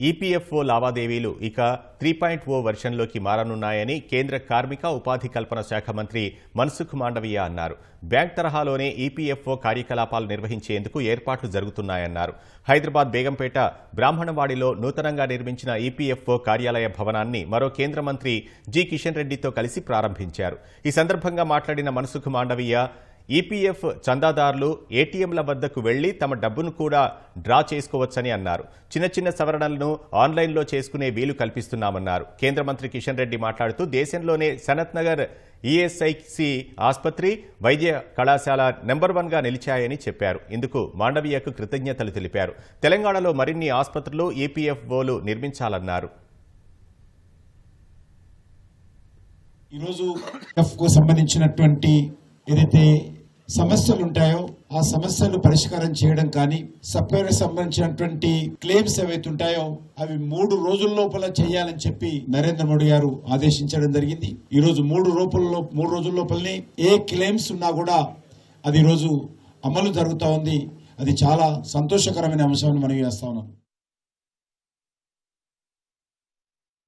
EPFO లావాదేవీలు ఇక three point ఓ వెర్షన్లోకి మారనున్నాయని కేంద్ర కార్మిక ఉపాధి కల్పన శాఖ మంత్రి మన్సుఖ్ మాండవీయ అన్నారు. బ్యాంక్ తరహాలోనే ఈపీఎఫ్ఓ కార్యకలాపాలు నిర్వహించేందుకు ఏర్పాట్లు జరుగుతున్నాయన్నారు. హైదరాబాద్ బేగంపేట బ్రాహ్మణవాడిలో నూతనంగా నిర్మించిన ఈపీఎఫ్ఓ కార్యాలయ భవనాన్ని మరో కేంద్ర మంత్రి జి కిషన్ రెడ్డితో కలిసి ప్రారంభించారు. ఈ సందర్భంగా మాట్లాడిన మన్సుఖ్ మాండవీయ ఈపీఎఫ్ చందాదారులు ఏటీఎంల వద్దకు వెళ్ళి తమ డబ్బును కూడా డ్రా చేసుకోవచ్చని అన్నారు. చిన్న చిన్న సవరణలను ఆన్లైన్లో చేసుకునే వీలు కల్పిస్తున్నామన్నారు. కేంద్ర మంత్రి కిషన్ రెడ్డి మాట్లాడుతూ దేశంలోనే సనత్ నగర్ ఈఎస్ఐసి ఆసుపత్రి వైద్య కళాశాల నెంబర్ వన్గా నిలిచాయని చెప్పారు. ఇందుకు మాండవీయకు కృతజ్ఞతలు తెలిపారు. తెలంగాణలో మరిన్ని ఆసుపత్రులు ఈపీఎఫ్ఓలు నిర్మించాలన్నారు. ఈరోజు ఎఫ్ సంబంధించినటువంటి ఏదైతే సమస్యలు ఉంటాయో ఆ సమస్యలు పరిష్కారం చేయడం కానీ సబ్వేర్ సంబంధించినటువంటి క్లెయిమ్స్ ఏవైతే ఉంటాయో అవి మూడు రోజుల లోపల చేయాలని చెప్పి నరేంద్ర మోడీ గారు ఆదేశించడం జరిగింది. ఈ రోజు మూడు రూపంలో మూడు రోజుల లోపలనే ఏ క్లెయిమ్స్ ఉన్నా కూడా అది రోజు అమలు జరుగుతూ ఉంది. అది చాలా సంతోషకరమైన అంశాన్ని మనం చేస్తా ఉన్నాం.